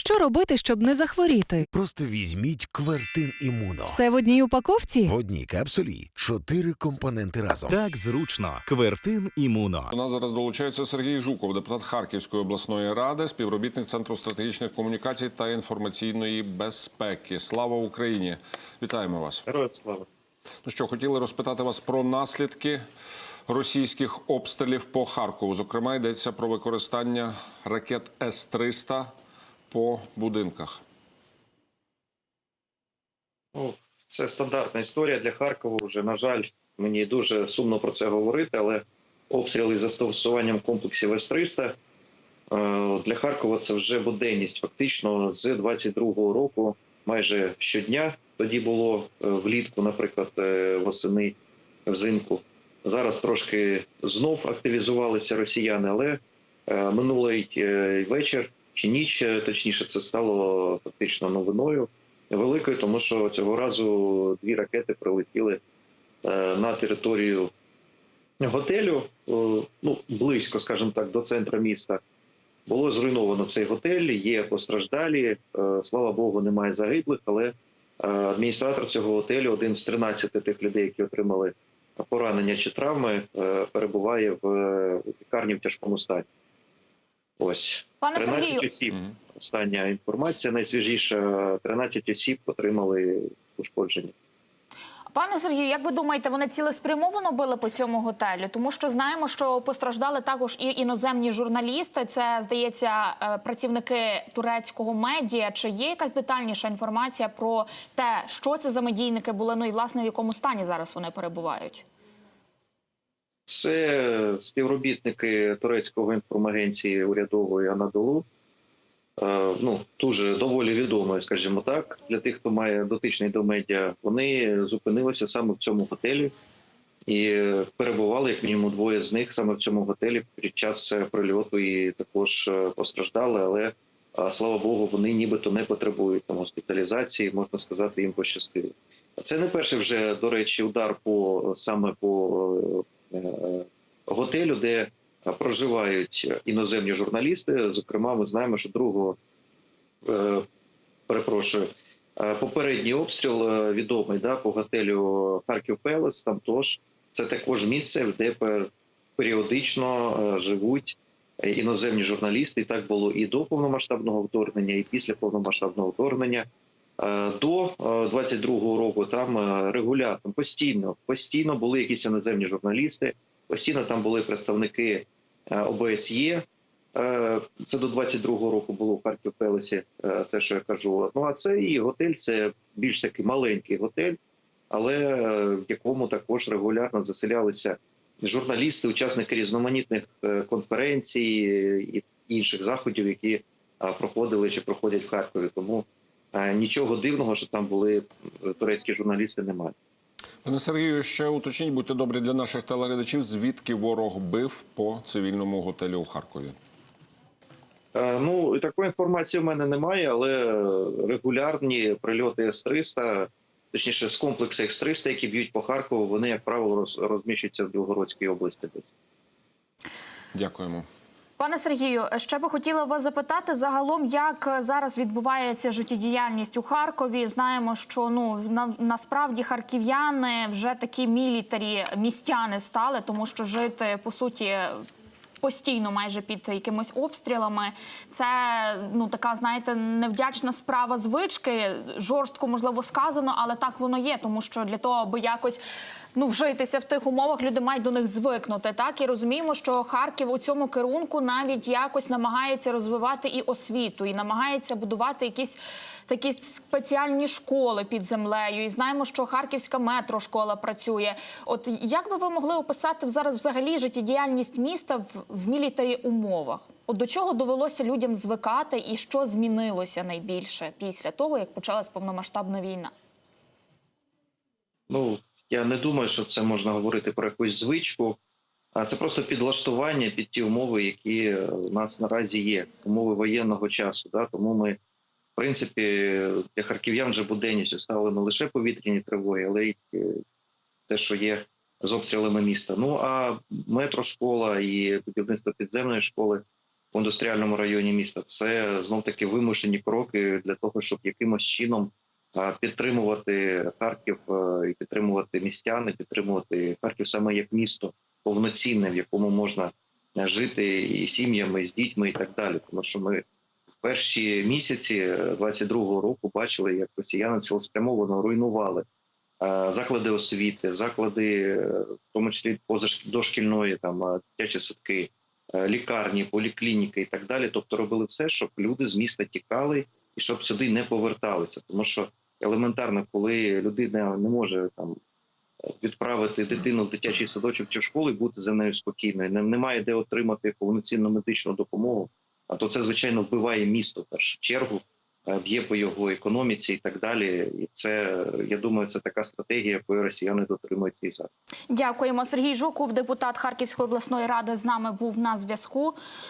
Що робити, щоб не захворіти? Просто візьміть Квертин імуно. Все в одній упаковці? В одній капсулі чотири компоненти разом. Так зручно. Квертин імуно. До нас зараз долучається Сергій Жуков, депутат Харківської обласної ради, співробітник Центру стратегічних комунікацій та інформаційної безпеки. Слава Україні! Вітаємо вас. Героям слава. Ну що, хотіли розпитати вас про наслідки російських обстрілів по Харкову. Зокрема, йдеться про використання ракет С-300 по будинках. Ну, це стандартна історія для Харкова. Вже на жаль, мені дуже сумно про це говорити, але обстріли з застосуванням комплексів С-300 е, для Харкова це вже буденність. Фактично з 22-го року, майже щодня. Тоді було е, влітку, наприклад, е, восени взимку. Зараз трошки знов активізувалися росіяни, але минулий вечір чи ніч, е, точніше, це стало фактично новиною великою, тому що цього разу дві ракети прилетіли е, на територію готелю, е, ну близько, скажімо так, до центра міста. Було зруйновано цей готель, є постраждалі. Слава Богу, немає загиблих, але адміністратор цього готелю, один з 13 тих людей, які отримали поранення чи травми, перебуває в лікарні в тяжкому стані. Ось Пане 13 Сергію, осіб. Остання інформація найсвіжіша: 13 осіб отримали ушкодження. пане Сергію, як ви думаєте, вони цілеспрямовано били по цьому готелю? Тому що знаємо, що постраждали також і іноземні журналісти. Це здається е, працівники турецького медіа. Чи є якась детальніша інформація про те, що це за медійники були? Ну і власне в якому стані зараз вони перебувають? Це співробітники турецького інформагенції урядової Анадолу. Е, Ну, дуже доволі відомою, скажімо так, для тих, хто має дотичний до медіа. Вони зупинилися саме в цьому готелі і перебували як мінімум двоє з них саме в цьому готелі під час е, прильоту і також е, постраждали. Але слава Богу, вони нібито не потребують там госпіталізації. Можна сказати, їм пощастило. Це не перший вже, до речі, удар по саме по е, е, готелю, де е, проживають іноземні журналісти. Зокрема, ми знаємо, що другого е, перепрошую. е, Попередній обстріл е, відомий да, по готелю Харків Пелес. Там тож це також місце, де періодично е, живуть е, іноземні журналісти. І так було і до повномасштабного вторгнення, і після повномасштабного вторгнення. Е, До е, 22-го року там е, регулярно постійно постійно були якісь іноземні журналісти, постійно там були представники е, ОБСЄ. Е, Це до 22-го року було в Харків Пелесі. е, Це що я кажу. Ну а це і готель, це більш такий маленький готель, але е, в якому також регулярно заселялися журналісти, учасники різноманітних е, конференцій е, і інших заходів, які е, проходили чи проходять в Харкові. Тому е, нічого дивного, що там були е, турецькі журналісти, немає. Пане Сергію, ще уточніть, будьте добрі для наших телеглядачів, звідки ворог бив по цивільному готелю у Харкові. Е, Ну такої інформації в мене немає, але регулярні прильоти С-300, точніше з комплексу С-300, які б'ють по Харкову, вони, як правило, розміщуються в Білгородській області. десь. Дякуємо. Пане Сергію, ще би хотіла вас запитати загалом, як зараз відбувається життєдіяльність у Харкові. Знаємо, що ну на, насправді харків'яни вже такі мілітарі містяни стали, тому що жити по суті. Постійно, майже під якимись обстрілами, це ну така, знаєте, невдячна справа звички. Жорстко можливо сказано, але так воно є, тому що для того, аби якось ну вжитися в тих умовах, люди мають до них звикнути. Так і розуміємо, що Харків у цьому керунку навіть якось намагається розвивати і освіту, і намагається будувати якісь такі спеціальні школи під землею. І знаємо, що харківська метрошкола працює. От як би ви могли описати зараз взагалі життєдіяльність міста в, в мілітарі умовах? От до чого довелося людям звикати, і що змінилося найбільше після того, як почалась повномасштабна війна? Ну я не думаю, що це можна говорити про якусь звичку. А це просто підлаштування під ті умови, які у нас наразі є, умови воєнного часу. Да? Тому ми, в принципі, для харків'ян вже буденністю стали не лише повітряні тривоги, але й е, те, що є з обстрілами міста. Ну а метрошкола і будівництво підземної школи в індустріальному районі міста. Це знов таки вимушені кроки для того, щоб якимось чином підтримувати Харків е, і підтримувати містян, і підтримувати Харків саме як місто повноцінне, в якому можна е, жити і сім'ями, і з дітьми, і так далі. Тому що ми перші місяці 22-го року бачили, як росіяни цілеспрямовано руйнували е, заклади освіти, заклади, е, в тому числі позашк- дошкільної, там е, дитячі садки, е, лікарні, поліклініки і так далі. Тобто робили все, щоб люди з міста тікали і щоб сюди не поверталися. Тому що елементарно, коли людина не може там відправити дитину в дитячий садочок чи в школу і бути за нею спокійною, немає де отримати повноцінну медичну допомогу. А то це звичайно вбиває місто в першу чергу, е, б'є по його економіці і так далі. І це я думаю, це така стратегія, якої росіяни дотримуються і зараз. Дякуємо. Сергій Жуков, депутат Харківської обласної ради, з нами був на зв'язку.